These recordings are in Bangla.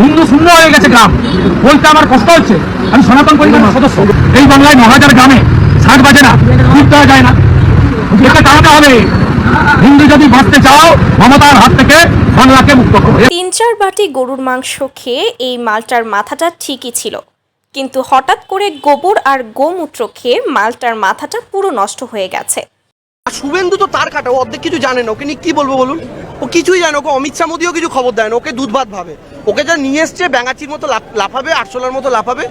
হিন্দু শূন্য হয়ে গেছে গ্রাম। বলতে আমার কষ্ট হচ্ছে। আমি সনাতন পরিবারের সদস্য। এই বাংলায় ন হাজার গ্রামে ষাট বাজে না দেওয়া যায় না। একে দাঁড়াতে হবে। হিন্দু যদি বাঁচতে চাও মমতার হাত থেকে বাংলাকে মুক্ত করো। তিন চার বাটি গরুর মাংস খেয়ে এই মালটার মাথাটা ঠিকই ছিল। কিন্তু হঠাৎ করে গোবর আর গোমূত্র খেয়ে মালটার মাথাটা পুরো নষ্ট হয়ে গেছে। আর শুভেন্দু তো তার কাটা ও অর্ধেক কিছু জানে না। ওকে নিয়ে কি বলব বলুন? ও কিছুই জানে না, ওকে অমিত শাহ মোদিও কিছু খবর দেয় না। ওকে দুধ ভাত ভাবে। ওকে যা নিয়ে এসছে ব্যাঙাচির মতো লাফাবে আরশোলার মতো লাফাবে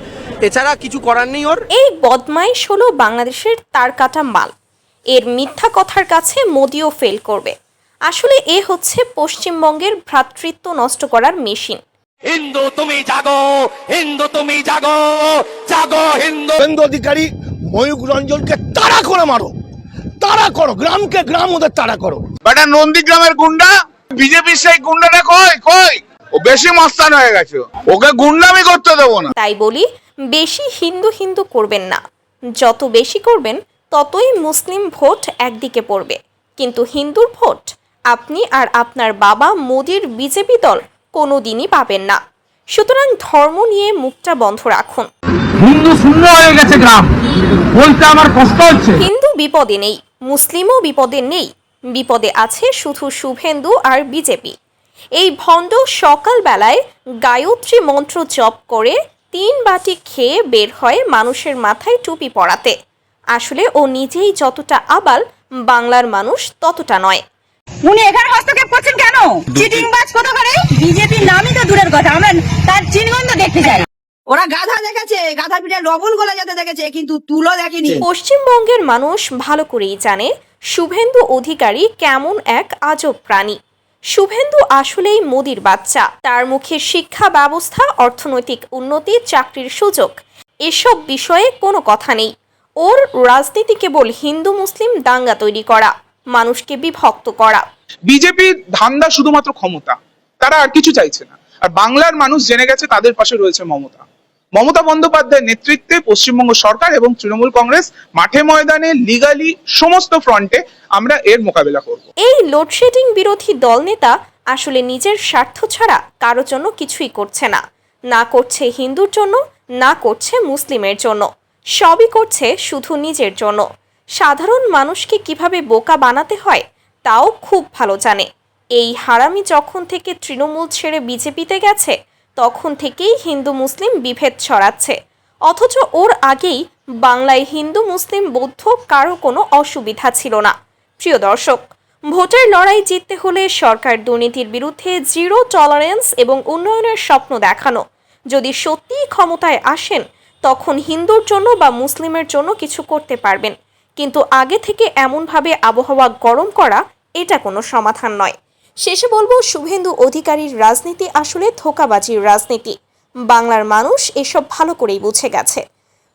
এছাড়া কিছু করার নেই ওর। এই বদমাইশ হলো বাংলাদেশের তার কাটা মাল। এর মিথ্যা কথার কাছে মোদিও ফেল করবে। আসলে এ হচ্ছে পশ্চিমবঙ্গের ভ্রাতৃত্ব নষ্ট করার মেশিন। হিন্দু তুমি জাগো হিন্দু তুমি জাগো জাগো হিন্দু। শুভেন্দু অধিকারী ময়ূক রঞ্জনকে তাড়া করে মারো। তাড়া করো গ্রামকে গ্রাম ওদের তাড়া করো। বেটা নন্দীগ্রামের গুন্ডা বিজেপির সেই গুন্ডাটা কই কই? ও বেশি মস্তান হয়ে গেছে। ওকে গুন্ডামি করতে দেবো না। তাই বলি বেশি হিন্দু হিন্দু করবেন না। যত বেশি করবেন ততই মুসলিম ভোট একদিকে পড়বে। কিন্তু হিন্দুর ভোট আপনি আর আপনার বাবা মোদির বিজেপি দল কোনো দিনই পাবেন না। সুতরাং ধর্ম নিয়ে মুখটা বন্ধ রাখুন। হিন্দু শূন্য হয়ে গেছে গ্রাম। বলতে আমার কষ্ট হচ্ছে। হিন্দু বিপদে নেই মুসলিমও বিপদে নেই। বিপদে আছে শুধু শুভেন্দু আর বিজেপি। এই ভণ্ড সকালবেলায় গায়ত্রী মন্ত্র জপ করে তিন বাটি খেয়ে বের হয় মানুষের মাথায় টুপি পরাতে। আসলে ও নিজেই যতটা আবাল বাংলার মানুষ ততটা নয়। উনি এখানে হস্তক্ষেপ করছেন কেন? চিটিং বাজ কোথা করে বিজেপির নামই তো দূরের কথা আমরা তার চিহ্ন দেখতে চাই ওরা গাধা দেখেছে গাধা পিঠে লবণ গলা যেতে দেখেছে কিন্তু তুলো দেখেনি। পশ্চিমবঙ্গের মানুষ ভালো করেই জানে শুভেন্দু অধিকারী কেমন এক আজব প্রাণী। শুভেন্দু আসলেই মোদির বাচ্চা। তার মুখে শিক্ষা ব্যবস্থা, অর্থনৈতিক উন্নতি, চাকরির সুযোগ, এসব বিষয়ে কোনো কথা নেই। ওর রাজনীতি কেবল হিন্দু মুসলিম দাঙ্গা তৈরি করা, মানুষকে বিভক্ত করা। বিজেপির ধান্দা শুধুমাত্র ক্ষমতা, তারা আর কিছু চাইছে না। আর বাংলার মানুষ জেনে গেছে তাদের পাশে রয়েছে মমতা। মমতা বন্দ্যোপাধ্যায়ের নেতৃত্বে পশ্চিমবঙ্গ সরকার এবং তৃণমূল কংগ্রেস মাঠে ময়দানে, লিগালি, সমস্ত ফ্রন্টে আমরা এর মোকাবেলা করব। এই লোডশেডিং বিরোধী দলনেতা আসলে নিজের স্বার্থ ছাড়া কারও জন্য কিছুই করছে না। না করছে হিন্দুর জন্য, না করছে মুসলিমের জন্য। সবই করছে শুধু নিজের জন্য। সাধারণ মানুষকে কীভাবে বোকা বানাতে হয়, তাও খুব ভালো জানে। এই হারামি যখন থেকে তৃণমূল ছেড়ে বিজেপিতে গেছে তখন থেকেই হিন্দু মুসলিম বিভেদ ছড়াচ্ছে। অথচ ওর আগেই বাংলায় হিন্দু মুসলিম বৌদ্ধ কারও কোনো অসুবিধা ছিল না। প্রিয় দর্শক, ভোটের লড়াই জিততে হলে সরকার দুর্নীতির বিরুদ্ধে জিরো টলারেন্স এবং উন্নয়নের স্বপ্ন দেখানো। যদি সত্যিই ক্ষমতায় আসেন, তখন হিন্দুর জন্য বা মুসলিমের জন্য কিছু করতে পারবেন। কিন্তু আগে থেকে এমনভাবে আবহাওয়া গরম করা এটা কোনো সমাধান নয়। শেষে বলব, শুভেন্দু অধিকারীর রাজনীতি আসলে ধোকাবাজির রাজনীতি। বাংলার মানুষ এসব ভালো করেই বুঝে গেছে।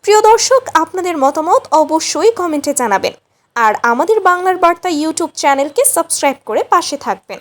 প্রিয় দর্শক, আপনাদের মতামত অবশ্যই কমেন্টে জানাবেন। আর আমাদের বাংলার বার্তা ইউটিউব চ্যানেলকে সাবস্ক্রাইব করে পাশে থাকবেন।